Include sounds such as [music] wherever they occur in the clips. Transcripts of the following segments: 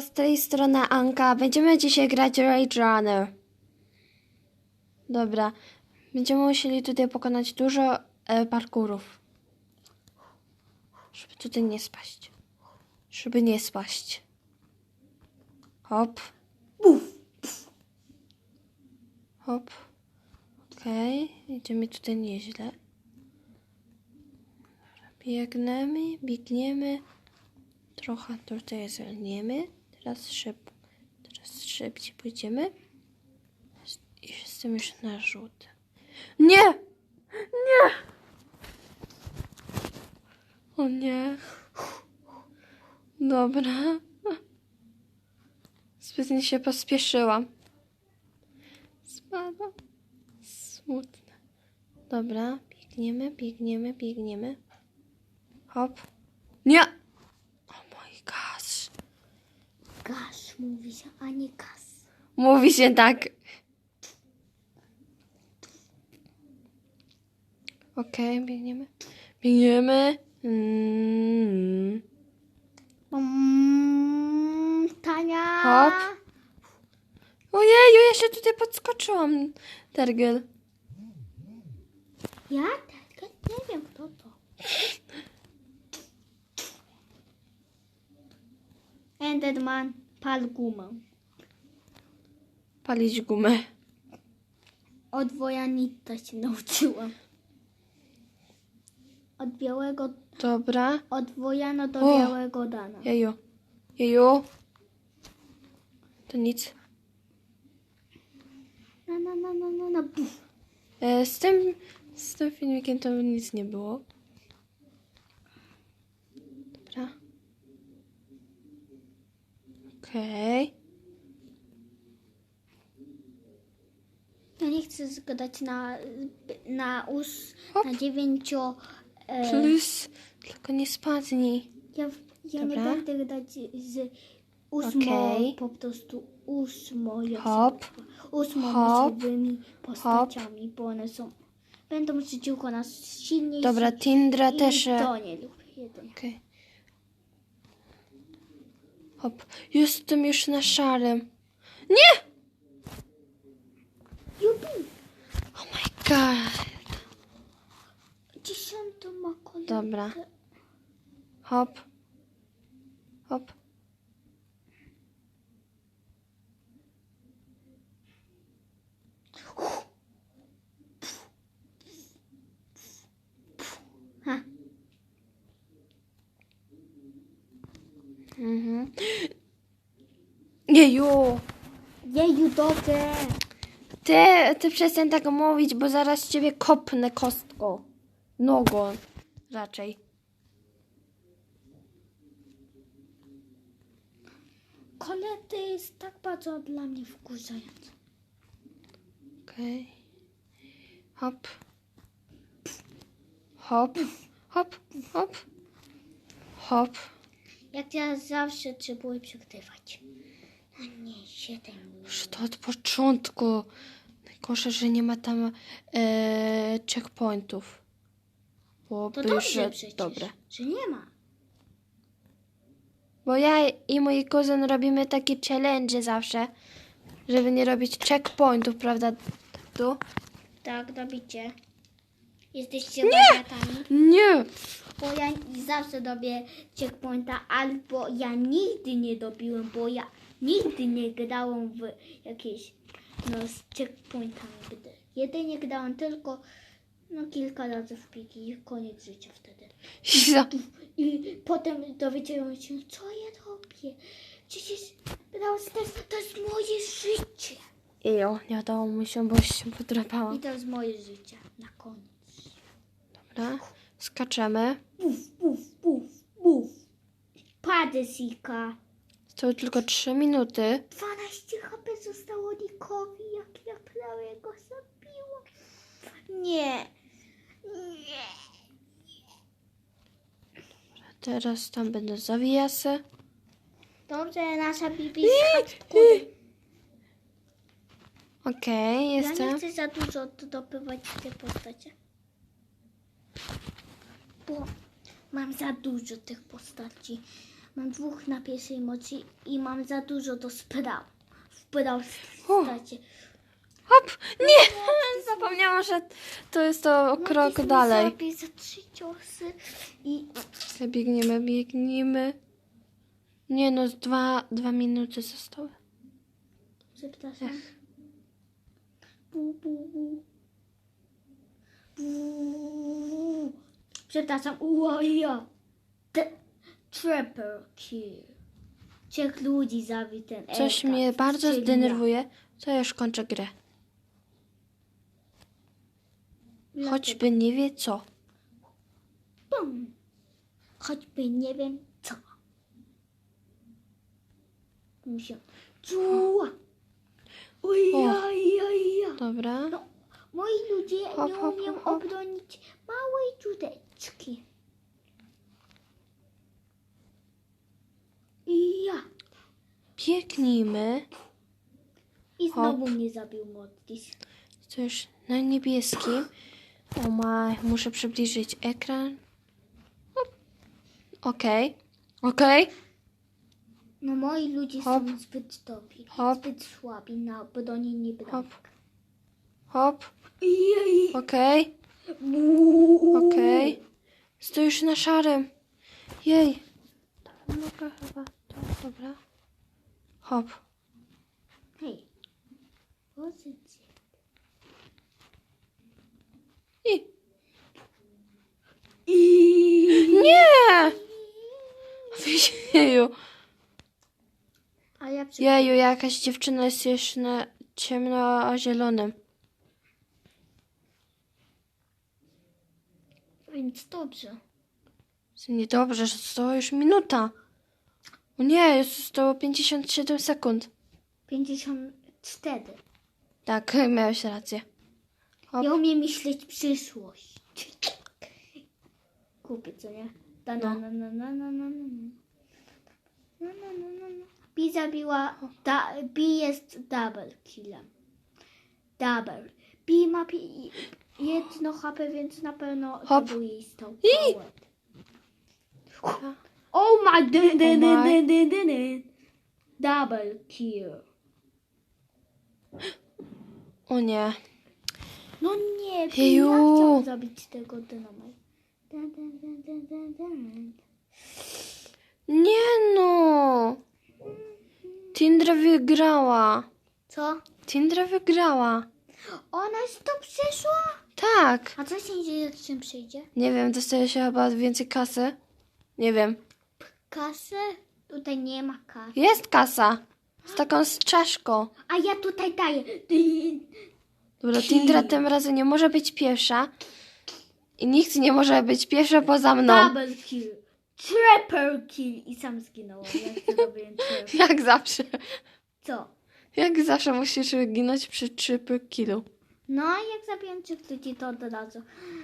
Z tej strony Anka. Będziemy dzisiaj grać Rage Runner. Dobra. Będziemy musieli tutaj pokonać dużo e, parkurów. Żeby tutaj nie spaść. Żeby nie spaść. Hop. Hop. Okej. Idziemy tutaj nieźle. Biegniemy, biegniemy. Trochę tutaj zwolnimy. Teraz szyb, teraz szybciej pójdziemy. I jestem już na rzut. Nie! Nie! O nie. Dobra. Zbytnio się pospieszyłam. Spadłam. Smutne. Dobra, biegniemy, biegniemy, biegniemy. Hop. Nie! O mój gosh. Gaz mówi się, a nie gaz. Mówi się tak. Okej, biegniemy. Biegniemy. Mm. Mm, Tania! Hop. Ojeju, ja się tutaj podskoczyłam. Tergel. Ja? Tak, nie wiem kto to. Enderman, pal gumę. Palić gumę. Od Wojanita się nauczyłam. Od białego, Dobra. od Wojana do O. białego dana. Jeju. Jeju. To nic. Na, na, na, na, na, na. Buf. E, z tym, z tym filmikiem to nic nie było. Okej. Ja nie chcę zgadać na, na us, Hop. na dziewięcio... E, Plus. Tylko nie spadnij. Ja, ja nie Dobra. będę grać z ósmo, Okej. po prostu ósmo, Hop. się nazywa, ósmo Hop. osobowymi postaciami, bo one są, będą przeciwko nas silniejsi. Dobra, Tindra i też. e, to nie lubię. Jeden. Okej. Hop. Jestem już na szarym. Nie! Jupi! Oh my god. Dziesiątą ma kolegę. Dobra. Hop. Hop. Mhm. Jeju. Jeju! Ty, ty przestań tak mówić, bo zaraz ciebie kopnę kostką. Nogą. Raczej. Kolety jest tak bardzo dla mnie wkurzające. Okej. Hop. Hop. Hop. Hop. Hop. Jak ja zawsze trzeba przegrywać. A nie, siedem. Już to od początku. Najgorsze, że nie ma tam e, checkpointów. Byłoby, To dobrze że przecież, dobre. że nie ma. Bo ja i mój kuzyn robimy takie challenge zawsze, żeby nie robić checkpointów, prawda? Tu? Tak, robicie. Jesteście wariatami. Nie! Bo ja zawsze dobię checkpointa, albo ja nigdy nie dobiłem, bo ja nigdy nie grałem w jakieś no z checkpointami. Jedynie grałem tylko no kilka razy w piki i koniec życia wtedy. Za- I potem dowiedziałem się, co ja robię. Przecież Brawl Stars to jest moje życie. Jo, nie udało mi się, bo się podrapałam. I to jest moje życie na koniec. Dobra, skaczemy. Buf, buf, buf, buf. Padę Sika. Zostały tylko 3 minuty. 12 HP zostało Nikowi, jak ja prawie go zabiłam. Nie. Nie. Teraz tam będą zawiasy. Dobrze, nasza Bibi Okej, Ja jestem. nie chcę za dużo dopywać w te postacie. Bo mam za dużo tych postaci. Mam dwóch na pierwszej mocy i mam za dużo do spraw. W stacie. Hop! Nie! Zapomniałam, że to jest to o krok Napisy dalej. Zrobię za trzy ciosy i Biegniemy, biegniemy. Nie no, z dwa, dwa minuty zostały. przepraszam. Bu, bu, bu. Bu. Przepraszam, uoja. Trapper kill. Trzech ludzi zabił ten Coś Edgar. mnie bardzo zdenerwuje, to już kończę grę. Choćby nie wie co. Bum. Choćby nie wiem co. Muszę. Czuła. Oj, O. oj, oj, oj. Dobra. No, moi ludzie Hop, nie hop, umieją hop, obronić małej dziureczki. I ja. Biegnijmy. I Hop. znowu mnie zabił Mortis. Już na niebieskim. O maj, muszę przybliżyć ekran. Hop. Okej. Okej. No moi ludzie Hop. są zbyt dobrzy. Hop. Zbyt słabi na broni nie Hop. bramek. Hop. Jej. Okej. Okej. Okej. Stoję już na szarym. Jej. Dobra, mogę chyba. To, dobra. Hop. Hej. Pozycja. I. I... Nie! Jeju. A ja przy... Jeju, jakaś dziewczyna jest jeszcze na ciemno-zielonym. Więc dobrze. Niedobrze, że została już minuta. O nie, już zostało 57 sekund. 54. Tak, miałeś rację. Hop. Ja umiem myśleć przyszłość. Kupię, co nie? Da, na, No. na, na, na, na, na, na. Na, na, na, na, na. Bi zabiła... Da, Bi jest double killem. Double. Bi ma pi, jedno HP, więc na pewno to Hop. był jej stał. I- Oh my... Dun. Double kill. O nie. No nie, Jeju. ja chciałam zabić tego. Nie no. Tindra wygrała. Co? Tindra wygrała. Ona jest to przeszła? Tak. A co się dzieje, jak czym przyjdzie? Nie wiem, dostaje się chyba więcej kasy. Nie wiem. Kasę? Tutaj nie ma kasy. Jest kasa. Z taką z czaszką. A ja tutaj daję. Dobra. Tindra tym razem nie może być pierwsza. I nikt nie może być pierwsza poza mną. Double kill. Triple kill. I sam zginąłem. Ja zrobiłem triple. [laughs] Jak zawsze. Co? Jak zawsze musisz ginąć przy triple killu. No, jak zabiłem trzech ludzi, to od razu.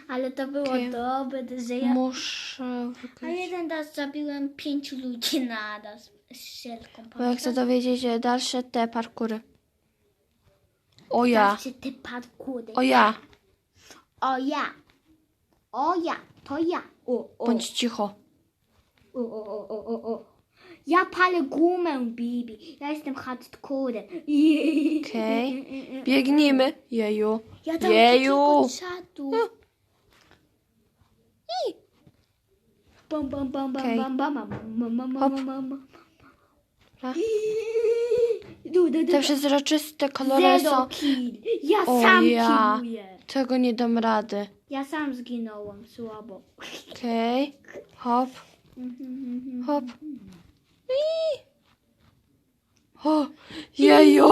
Ale to było Okej. dobre, że ja... Muszę A jeden raz zabiłem pięciu ludzi na raz z szelką. Bo ja chcę dowiedzieć że dalsze te parkury. O ja. Patrzcie te parkury. O ja. O ja. O ja. To ja. O, o. Bądź cicho. O, o, o, o, o, o. Ja palę gumę, Bibi. Ja jestem hardcore. Okej. [laughs] Biegnijmy. Jeju. Ja dam Jeju. czatu. Bam, bam, bam, bam, Okej. bam, bam, bam, bam, bam, Hop. bam, bam, bam. Dobra. Du, du, du, Te przezroczyste kolory Zero są... kill. Ja O sam ja. killuję. Tego nie dam rady. Ja sam zginąłem słabo. Okej. Hop. Hop. O. Jeju.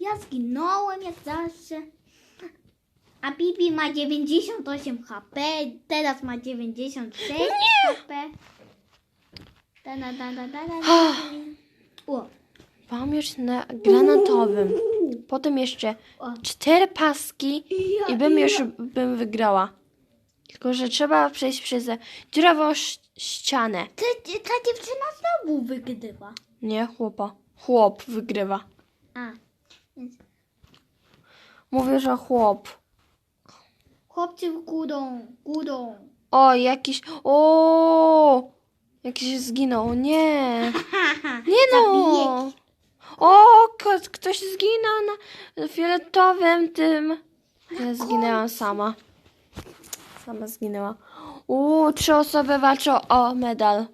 Ja zginąłem jak zawsze. A Bibi ma 98 HP, teraz ma 96 HP. Da, da, da, da, da, da. O. Mam już na granatowym. Potem jeszcze cztery paski i bym już bym wygrała. Tylko, że trzeba przejść przez dziurawą ś- ścianę. Ta, ta dziewczyna znowu wygrywa. Nie, chłopa. Chłop wygrywa. A, więc Mówię, że chłop. chłopcy w górą, górą. O, jakiś... O! Jakiś zginął. Nie. [laughs] Nie no. O, ko- ktoś zginął na fioletowym tym. Ja zginęłam sama. Sama zginęła. Uuu, trzy osoby walczą o medal.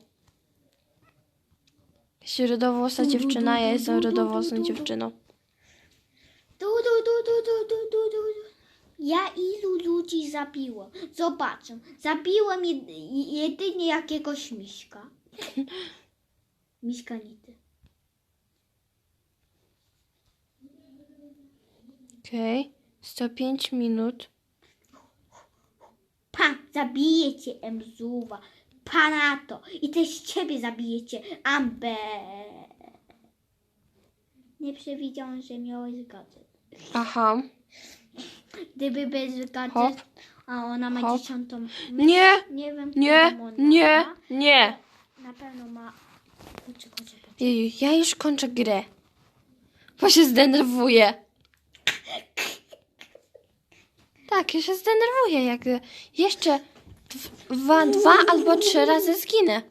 Jesteś rudowłosa dziewczyna, ja jestem rudowłosą dziewczyną. Du, du, du, du, du, du, du, du. Ja ilu ludzi zabiłam? Zobaczę. Zabiłem jed jedynie jakiegoś miśka. [laughs] Miśka nity. Okej. 105 minut. Pa, zabijecie Emzuwa. Panato. I też ciebie zabijecie, Amber. Nie przewidziałam, że miałeś gadżet. Aha. Gdyby bez Hop. gadżet, a ona ma Hop. dziesiątą. Nie, Nie wiem, nie, którą ona nie, ma. nie. Na pewno ma. Kurczę, kurczę. Jeju, ja już kończę grę. Bo się zdenerwuję. Tak, ja się zdenerwuję, jak jeszcze dwa, dwa albo trzy razy zginę.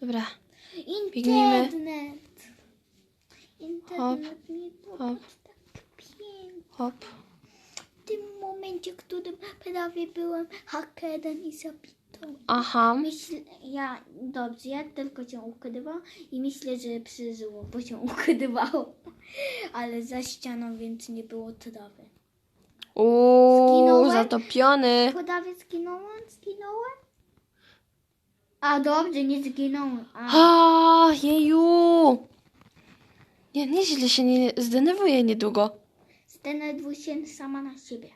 Dobra, Biegnijmy. Internet. Internet mi hop. popatrz tak pięknie. hop. W tym momencie, w którym prawie byłem hakerem i zabitą. Aha, ja, dobrze, ja tylko cię ukrywam i myślę, że przeżyło, bo się [laughs] ukrywało. Ale za ścianą, więc nie było trawy. uuu, Zginąłem? zatopiony. Prawie zginąłem? Zginąłem? A dobrze, nie zginąłem. A, A, jeju. Nie, nieźle się nie zdenerwuję niedługo. zdenerwuj się sama na siebie.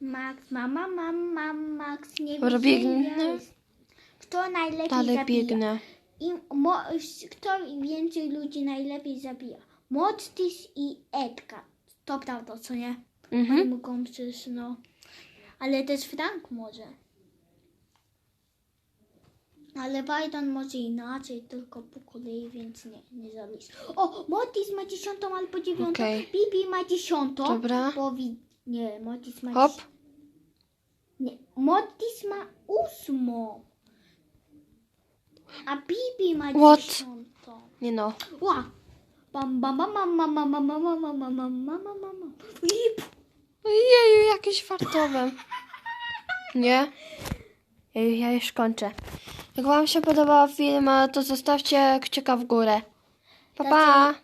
Max, mama, mam, mam, Max, nie wiem, biegnę. Kto najlepiej Dalej zabija? biegnę. I mo, kto więcej ludzi najlepiej zabija? Mortis i Edgar. To prawda, co nie? Mhm. Mogą przecież, no. Ale też Frank może. Ale Bajdan może inaczej, tylko po kolei, więc nie, nie. O, Mortis ma dziesiątą albo dziewiątą. Okej. Bibi ma dziesiątą. Dobra. Bo wi- nie, Mortis ma Hop. Nie, Mortis ma ósmą. A Bibi ma What? dziesiątą. Nie no. Ła! Bam, bam, bam, bam, bam, bam, bam, bam, bam, bam, bam, bam, bam, bam. Ip. Jeju, jakieś fartowe. Nie? Jeju, ja już kończę. Jak Wam się podobał film, to zostawcie kciuka w górę. Pa, pa!